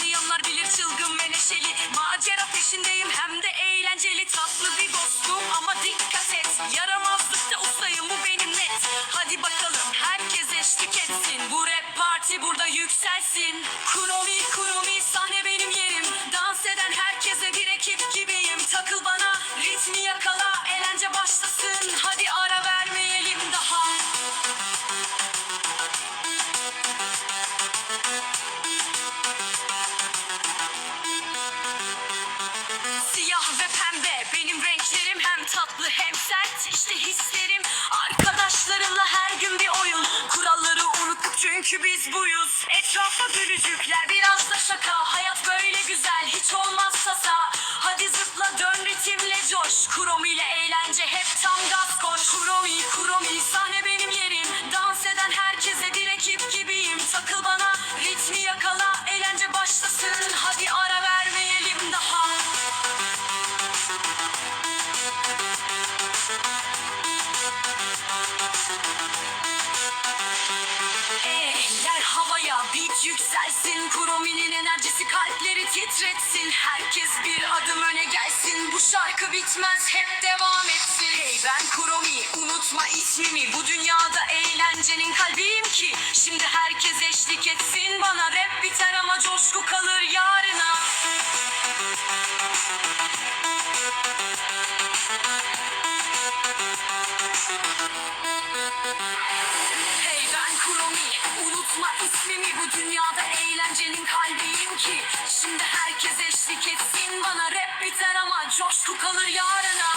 tanıyanlar bilir çılgın ve neşeli. Macera peşindeyim hem de eğlenceli. Tatlı bir dostum ama dikkat et. Yaramazlıkta ustayım bu benim net. Hadi bakalım herkes eşlik etsin. Bu rap parti burada yükselsin. Kuromi kuromi sahne benim yerim. Dans eden herkese bir işte hislerim. Arkadaşlarımla her gün bir oyun. Kuralları unuttuk çünkü biz buyuz. Etrafa gülücükler biraz da şaka. Hayat böyle güzel hiç olmazsa sağ Hadi zıpla dön ritimle coş. Kuromi ile eğlence hep tam gaz koş. Kuromi kuromi sahne benim yerim. Dans eden herkese bir ekip gibiyim. Takıl bana ritmi yakala eğlence başlasın Havaya beat yükselsin. Kuromi'nin enerjisi kalpleri titretsin. Herkes bir adım öne gelsin. Bu şarkı bitmez hep devam etsin. Hey ben Kuromi unutma ismimi. Bu dünyada eğlencenin kalbiyim ki. Şimdi herkes eşlik etsin. Bana Rap biter ama coşku kalır yarına Hey ben Kuromi. Unutma ismimi. Bu dünyada eğlencenin kalbiyim ki. Şimdi herkes eşlik etsin. Bana rap biter ama coşku kalır yarına